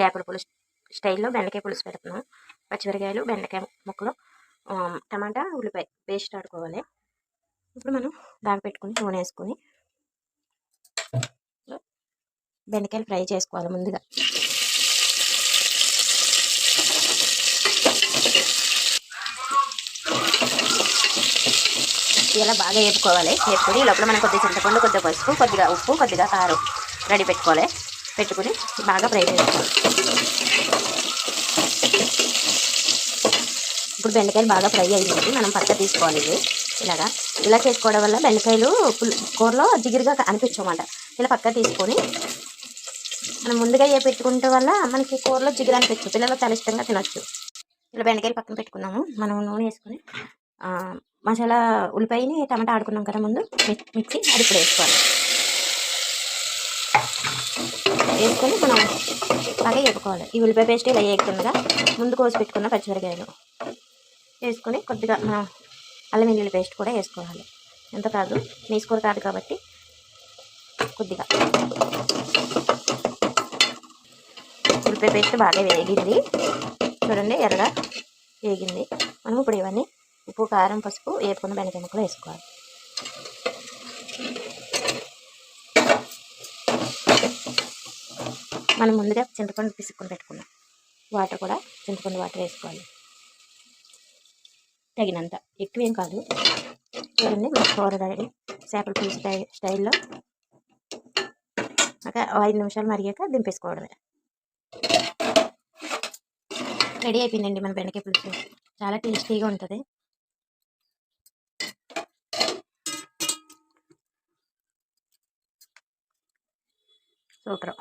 చేపల పులుసు స్టైల్లో బెండకాయ పులుసు పెడుతున్నాం. పచ్చిమిరకాయలు బెండకాయ ముక్కలు టమాటా ఉల్లిపాయ పేస్ట్ ఆడుకోవాలి. ఇప్పుడు మనం దాని పెట్టుకుని నూనె వేసుకొని బెండకాయలు ఫ్రై చేసుకోవాలి ముందుగా. ఇలా బాగా వేపుకోవాలి. వేపుకొని లోపల మనం కొద్దిగా చింతపండు కొద్దిగా పసుపు కొద్దిగా ఉప్పు కొద్దిగా కారం రెడీ పెట్టుకోవాలి. పెట్టుకుని బాగా ఫ్రై చేసుకోవాలి. ఇప్పుడు బెండకాయలు బాగా ఫ్రై అయ్యింది మనం పక్క తీసుకోవాలి ఇది. ఇలాగా. ఇలా చేసుకోవడం వల్ల బెండకాయలు కూరలో జిగిరిగా అనిపించమాట. ఇలా పక్క తీసుకొని మనం ముందుగా ఏ పెట్టుకుంటే వల్ల మనకి కూరలో జిగురు అనిపించు పిల్లలు చాలా ఇష్టంగా తినొచ్చు. ఇలా బెండకాయలు పక్కన పెట్టుకున్నాము. మనం నూనె వేసుకొని మసాలా ఉల్లిపాయని టమాటా ఆడుకున్నాం కదా ముందు. మిక్సీ అది ఇప్పుడు వేసుకోవాలి. వేసుకొని మనం బాగా వేపుకోవాలి ఈ ఉల్లిపాయ పేస్ట్ ఇలా వేయకుండా ముందు కోసి పెట్టుకున్న పచ్చిమిరకాయలు వేసుకొని కొద్దిగా మనం అల్లం వెల్లుల్లి పేస్ట్ కూడా వేసుకోవాలి. ఎంత కాదు వేసుకోరు కాదు కాబట్టి కొద్దిగా. ఉల్లిపాయ పేస్ట్ బాగా వేగింది. చూడండి ఎర్రగా వేగింది. మనం ఇప్పుడు ఇవన్నీ ఉప్పు కారం పసుపు వేపుకున్న బెండకాయ ముక్కలు వేసుకోవాలి. మనం ముందుగా చింతపండు పిసుక్కుని పెట్టుకున్నాం. వాటర్ కూడా చింతపండు వాటర్ వేసుకోవాలి. తగినంత. ఎక్కువేం కాదు. చూడండి మన కూర రెడీ. చేపల పులుసు స్టై స్టైల్లో. ఒక ఐదు నిమిషాలు మరిగాక దింపేసుకోవడమే. రెడీ అయిపోయిందండి మన బెండకాయ పులుసు. చాలా టేస్టీగా ఉంటుంది. సూపర్.